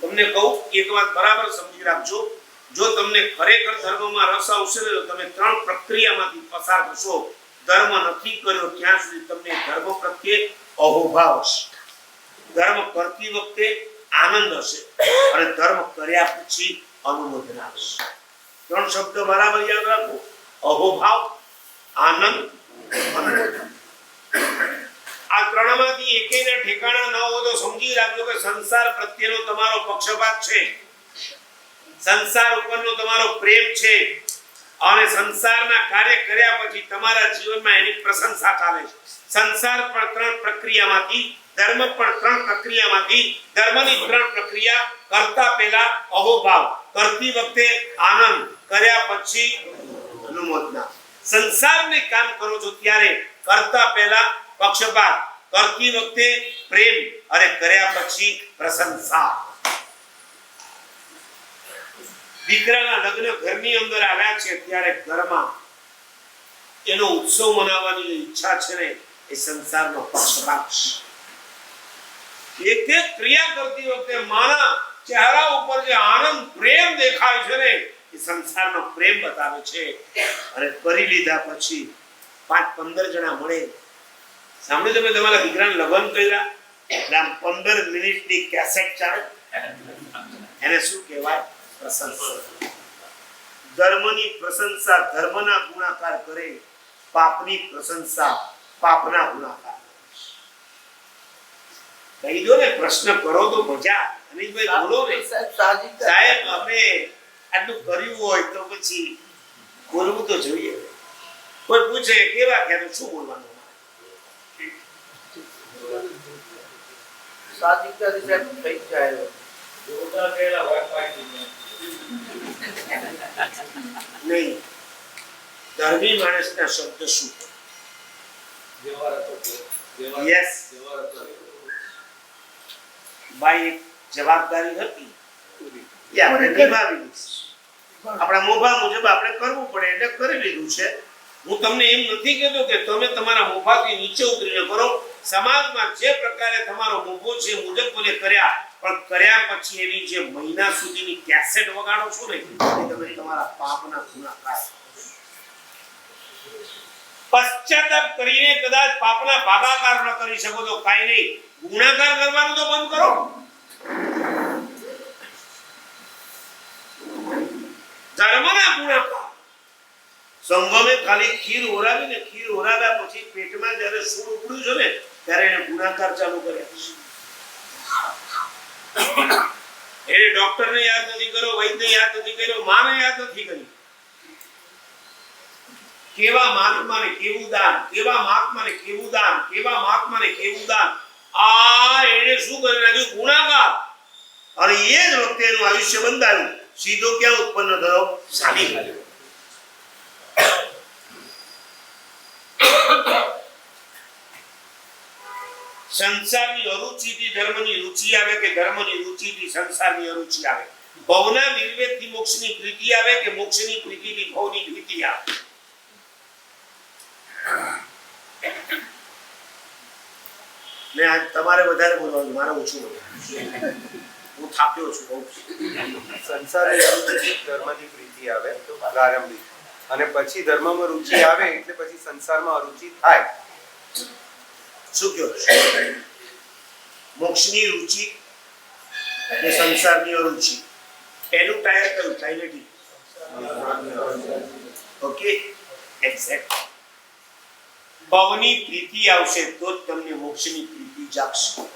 તમને કહું, એક વાત બરાબર સમજી રાખજો. જો તમને ખરેખર ધર્મમાં રસ આવશે તો તમે ત્રણ પ્રક્રિયામાંથી પસાર થશો. ધર્મ નથી કર્યો ત્યાં સુધી તમને ધર્મ પ્રત્યે અહોભાવ હશે. ધર્મ કરતી વખતે આનંદ હશે અને ધર્મ કર્યા પછી અનુમોદના હશે. ત્રણ શબ્દ બરાબર યાદ રાખો. અહોભાવ, આનંદ ત્રણમાંથી એકેયના ઠેકાણા ન હોય તો સમજી રાખજો કે સંસાર પ્રત્યેનો તમારો પક્ષપાત છે. સંસાર ઉપરનો તમારો પ્રેમ છે. અને સંસારના કાર્ય કર્યા પછી તમારા જીવનમાં એની પ્રશંસા ચાલે છે. સંસાર પણ ત્રણ પ્રક્રિયામાંથી, ધર્મ પણ ત્રણ પ્રક્રિયામાંથી, ધર્મની ત્રણ પ્રક્રિયા કરતા પહેલા અહોભાવ. કરતી વખતે આનંદ, કર્યા પછી અનુમોદના. સંસારને કામ કરો છો ત્યારે કરતા પહેલા પક્ષપાત. કરતી વખતે પ્રેમ અને કર્યા પછી પ્રશંસા. દીકરાના લગ્ન ઘરની અંદર આવ્યા છે ત્યારે ઘરમાં. એનો ઉત્સવ મનાવવાની ઈચ્છા છે ને એ સંસારનો પક્ષપાત. એક એક ક્રિયા કરતી વખતે માના ચહેરા ઉપર જે આનંદ, પ્રેમ દેખાય છે ને એ સંસારનો પ્રેમ બતાવે છે. અને કરી લીધા પછી પાંચ પંદર જણા મળે સાંભળ્યું તમે તમારા દીકરાને લગ્ન કર્યા? એટલે આમ પંદર મિનિટની કેસેટ ચાલે. એને શું કહેવાય? પ્રશંસા. ધર્મની પ્રશંસા ધર્મના ગુણાકાર કરે. પાપની પ્રશંસા પાપના ગુણાકાર કહી દો ને પ્રશ્ન કરો તો મજા. અનિલભાઈ બોલો ને. સાહેબ અમે આટલું કર્યું હોય તો પછી બોલવું તો જોઈએ. કોઈ પૂછે કેવા કે શું બોલવાનું? જવાબદારી હતી. એ આપણે નિભાવી આપણા મોભા મુજબ આપણે કરવું પડે, એટલે કરી લીધું છે. હું તમને એમ નથી કહેતો કે તમે તમારા મોભાથી નીચે ઉતરીને કરો સમાજમાં જે પ્રકારે તમારો મોભો છે મુજબ મને કર્યા, પણ કર્યા પછી એની જે મહિના સુધીની કેસેટ વગાડો છો ને તમે તમારા પાપના ગુનાકાર પશ્ચાતાપ કરીને કદાચ પાપના ભાગાકાર ન કરી શકો તો કાઈ નહીં. ગુણાકાર કરવાનું તો બંધ કરો. ધર્મના ગુણાકાર સંગમે ખાલી ખીર ઓરાવીને ખીર ઓરાવ્યા પછી પેટમાં જ્યારે સૂળ ઉપડ્યું છે ને, ત્યારે એને ગુણાકાર ચાલુ કર્યા એને ડોક્ટરને યાદ નથી કર્યો, વૈદ્યને યાદ નથી કર્યો માને યાદ નથી કર્યું કેવા મહાત્માને કેવું દાન, કેવા મહાત્મા ને કેવું દાન, કેવા મહાત્મા ને કેવું દાન? આ એને શું કરી નાખ્યું? ગુણાકાર. અને એ જ વખતે એનું આયુષ્ય બંધાયું. સીધો ક્યાં ઉત્પન્ન થયો? સાડી સંસારની અરુચિથી ધર્મની રુચિ આવે કે ધર્મની રુચિથી સંસારની અરુચિ આવે? ભવના નિર્વેદથી મોક્ષની પ્રીતિ આવે કે મોક્ષની પ્રીતિથી ભવની ભીતિ આવે? તમારે વધારે બોલવાનું મારે ઓછું બોલવાનું હું થાપ્યો છું, બહુ. સંસારની ધર્મની પ્રીતિ આવે પ્રારંભિક. અને પછી ધર્મમાં રુચિ આવે, એટલે પછી સંસારમાં અરુચિ થાય. શું કહો મોક્ષની રુચિ અને સંસારની અરુચિ એનું ટાયર કયું કાઇનેટિક ઓકે એક્ઝેક્ટ ભવની પ્રીતિ આવશે તો જ તમને મોક્ષની પ્રીતિ જાગશે